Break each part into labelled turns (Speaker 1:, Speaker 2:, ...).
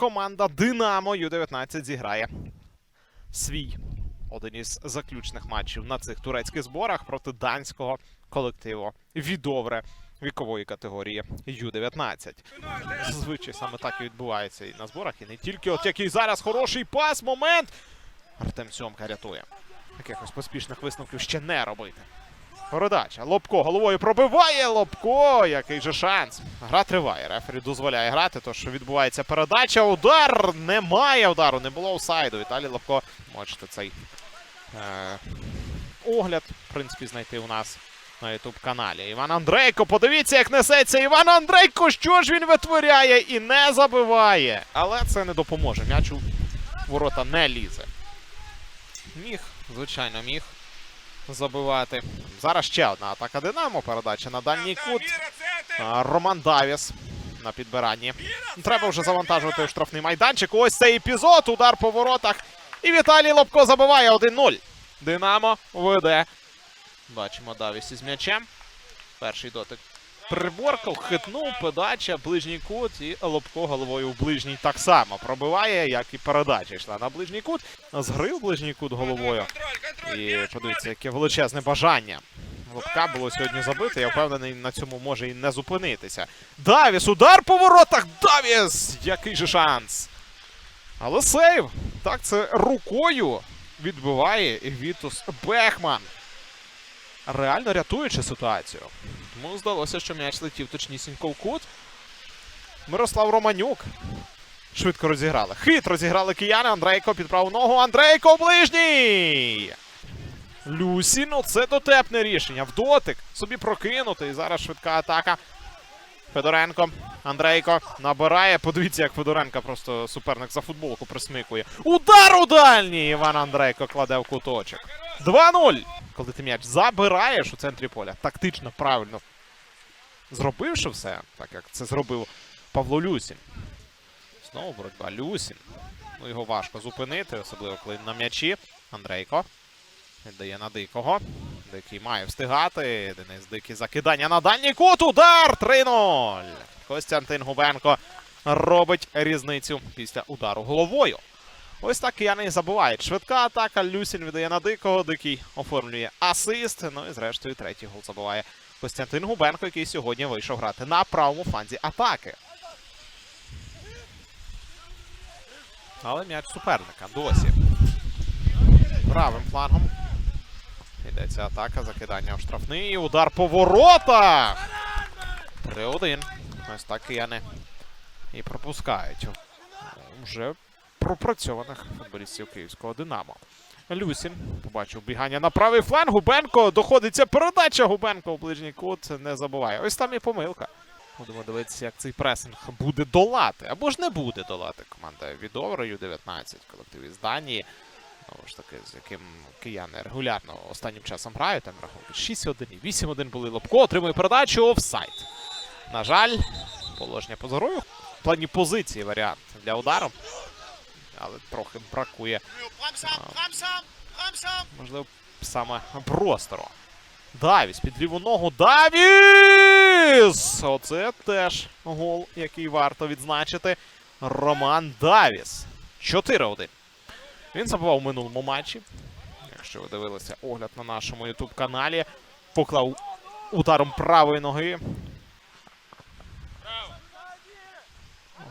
Speaker 1: команда Динамо Ю-19 зіграє свій один із заключних матчів на цих турецьких зборах проти данського колективу Відовре вікової категорії Ю-19. Зазвичай саме так і відбувається і на зборах, і не тільки. От який зараз хороший пас, момент. Артем Сьомка рятує. Якихось поспішних висновків ще не робити. Передача. Лобко головою пробиває. Лобко. Який же шанс. Гра триває. Рефері дозволяє грати. Тож відбувається передача. Удар. Немає удару. Не було офсайду. Віталій Лобко. Можете цей е, огляд, в принципі, знайти у нас на youtube каналі. Іван Андрейко. Подивіться, як несеться. Іван Андрейко. Що ж він витворяє і не забиває. Але це не допоможе. М'яч у ворота не лізе. Міг, звичайно, міг забивати. Зараз ще одна атака Динамо. Передача на дальній кут. Роман Давіс на підбиранні. Треба вже завантажувати штрафний майданчик. Ось цей епізод. Удар по воротах. І Віталій Лобко забиває 1-0. Динамо веде. Бачимо Давіс із м'ячем. Перший дотик. Приборкав, хитнув, подача, ближній кут і Лобко головою в ближній так само пробиває, як і передача йшла на ближній кут. Згрив ближній кут головою. І подивіться, яке величезне бажання. Лобка було сьогодні забити. Я впевнений, на цьому може і не зупинитися. Давіс, удар по воротах! Давіс! Який же шанс! Але сейв! Так, це рукою відбиває Вітус Бехман. Реально рятуючи ситуацію. Тому здалося, що м'яч летів точнісінько в кут. Мирослав Романюк. Швидко розіграли. Хит розіграли кияни. Андрейко під праву ногу. Андрейко ближній! Люсін, ну це дотепне рішення. В дотик собі прокинути. І зараз швидка атака. Федоренко. Андрейко набирає. Подивіться, як Федоренко просто суперник за футболку присмикує. Удар у дальній! Іван Андрейко кладе в куточок. 2-0. Коли ти м'яч забираєш у центрі поля, тактично, правильно зробивши все, так як це зробив Павло Люсін. Знову боротьба Люсін. Ну, його важко зупинити, особливо коли на м'ячі. Андрейко. Віддає на дикого. Дикий має встигати. Денис Дикий закидання на дальній кут. Удар! 3-0. Костянтин Губенко робить різницю після удару головою. Ось так кияни забувають. Швидка атака. Люсін віддає на дикого. Дикий оформлює асист. Ну і зрештою третій гол забуває Костянтин Губенко, який сьогодні вийшов грати на правому фланзі атаки. Але м'яч суперника досі. Правим флангом. Йдеться атака, закидання в штрафний. Удар по воротах! 3-1. Ось так кияни і пропускають. Вже пропрацьованих футболістів київського Динамо. Люсін побачив бігання на правий фланг. Губенко доходиться передача. Губенко у ближній кут не забуває. Ось там і помилка. Будемо дивитися, як цей пресинг буде долати. Або ж не буде долати команда від Оврою 19 колектив із Данії. Знову ж таки, з яким кияни регулярно останнім часом грають. Там рахунки 6-1 і 8-1 були. Лобко отримує передачу офсайд. На жаль, положення поза грою. В плані позиції варіант для удару. Але трохи бракує Можливо, саме простору. Давіс під ліву ногу. Давіс! Оце теж гол, який варто відзначити. Роман Давіс. 4-1. Він забував у минулому матчі. Якщо ви дивилися огляд на нашому youtube каналі, поклав ударом правої ноги.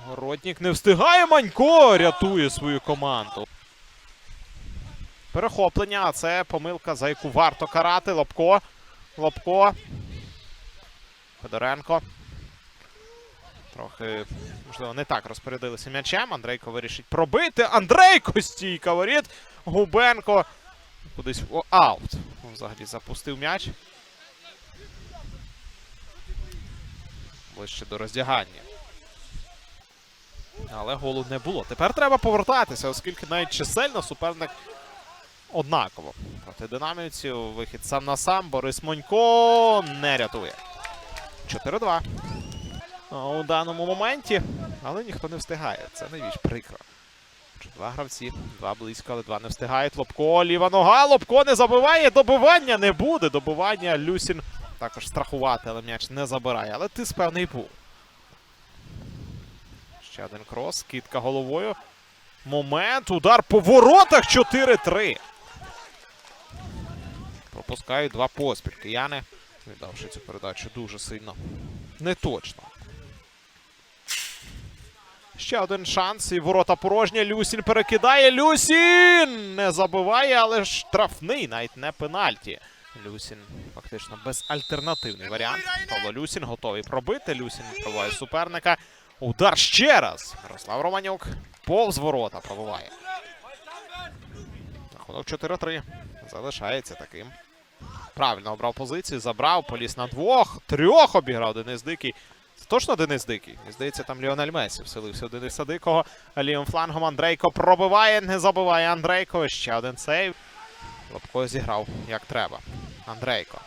Speaker 1: Городнік не встигає. Манько рятує свою команду. Перехоплення, а це помилка, за яку варто карати. Лобко. Лобко. Федоренко. Трохи, можливо, не так розпорядилися м'ячем. Андрейко вирішить пробити. Андрейко стійка воріт. Губенко. Кудись о, аут. Взагалі запустив м'яч. Ближче до роздягання. Але голу не було. Тепер треба повертатися, оскільки навіть чисельно суперник однаково. Проти динамівців вихід сам на сам. Борис Монько не рятує. 4-2. У даному моменті, але ніхто не встигає. Це найбільш прикро. Два гравці, два близько, але два не встигають. Лобко, ліва нога. Лобко не забиває. Добивання не буде. Добивання Люсін також страхувати, але м'яч не забирає. Але ти певний був. Ще один крос. Кітка головою. Момент. Удар по воротах 4-3. Пропускають два поспіль. Кияни, віддавши цю передачу дуже сильно. Неточно. Ще один шанс. І ворота порожня. Люсін перекидає. Люсін! Не забиває, але штрафний, навіть не пенальті. Люсін фактично безальтернативний варіант. Павло Люсін готовий пробити. Люсін пробиває суперника. Удар ще раз. Мирослав Романюк повз ворота пробиває. Рахунок 4-3. Залишається таким. Правильно обрав позицію, забрав, поліз на двох, трьох обіграв Денис Дикий. Це точно Денис Дикий? Мені здається, там Ліонель Месі вселився у Дениса Дикого. Лівим флангом Андрейко пробиває, не забиває Андрейко. Ще один сейв. Лобко зіграв як треба. Андрейко.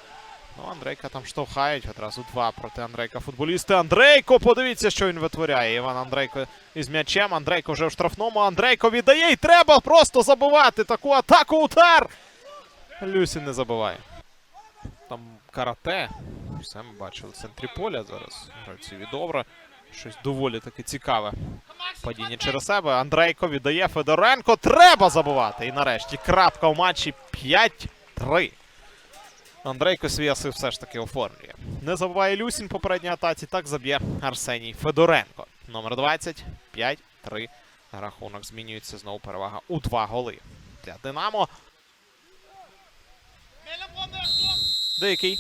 Speaker 1: Ну, Андрейка там штовхають одразу два проти Андрейка футболісти. Андрейко, подивіться, що він витворяє. Іван Андрейко із м'ячем. Андрейко вже в штрафному. Андрейко віддає і треба просто забивати таку атаку. Удар! Люсін не забиває. Там карате. Все ми бачили в центрі поля зараз. Гравці від. Щось доволі таки цікаве. Падіння через себе. Андрейко віддає Федоренко. Треба забивати. І нарешті крапка в матчі 5-3. Андрейко свій асив все ж таки оформлює. Не забуває Люсін попередній атаці. Так заб'є Арсеній Федоренко. Номер 20. 5-3. Рахунок змінюється. Знову перевага у два голи. Для Динамо. Дикий.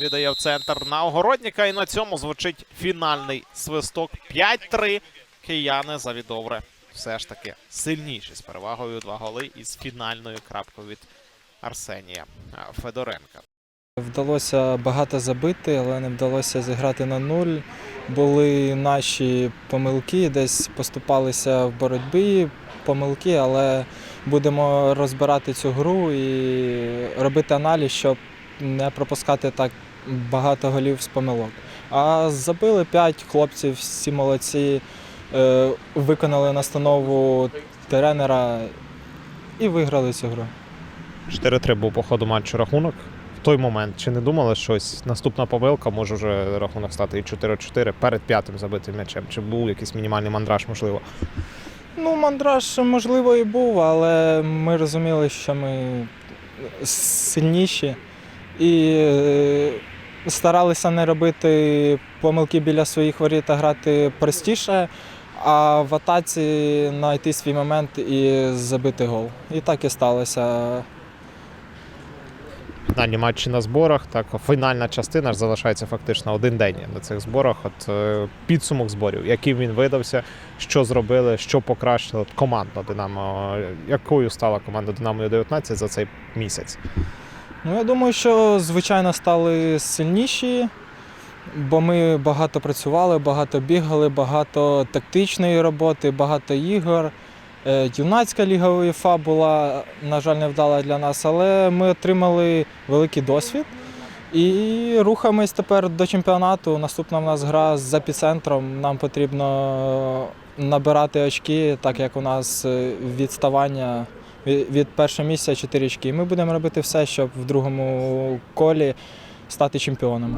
Speaker 1: Віддає в центр на огородника. І на цьому звучить фінальний свисток. 5-3. Кияни завідовре. Все ж таки сильніші з перевагою два голи із фінальною крапкою від Арсенія Федоренка.
Speaker 2: Вдалося багато забити, але не вдалося зіграти на нуль. Були наші помилки, десь поступалися в боротьбі, помилки, але будемо розбирати цю гру і робити аналіз, щоб не пропускати так багато голів з помилок. А забили 5 хлопців, всі молодці, е, виконали настанову тренера і виграли цю гру.
Speaker 1: 4-3 був по ходу матчу рахунок. В той момент чи не думали щось? Наступна помилка може вже рахунок стати і 4-4 перед п'ятим забитим м'ячем. Чи був якийсь мінімальний мандраж, можливо?
Speaker 2: Ну, мандраж, можливо, і був, але ми розуміли, що ми сильніші і е, старалися не робити помилки біля своїх воріт, а грати простіше, а в атаці знайти свій момент і забити гол. І так і сталося.
Speaker 1: Фінальні матчі на зборах. Так, фінальна частина ж залишається фактично один день на цих зборах. От е, підсумок зборів, яким він видався, що зробили, що покращили команда Динамо. Якою стала команда Динамо 19 за цей місяць?
Speaker 2: Ну, я думаю, що звичайно стали сильніші, бо ми багато працювали, багато бігали, багато тактичної роботи, багато ігор. Е, Юнацька ліга УЄФА була, на жаль, невдала для нас, але ми отримали великий досвід і рухаємось тепер до чемпіонату. Наступна в нас гра з епіцентром. Нам потрібно набирати очки, так як у нас е, відставання від першого місця 4 очки. Ми будемо робити все, щоб в другому колі стати чемпіоном.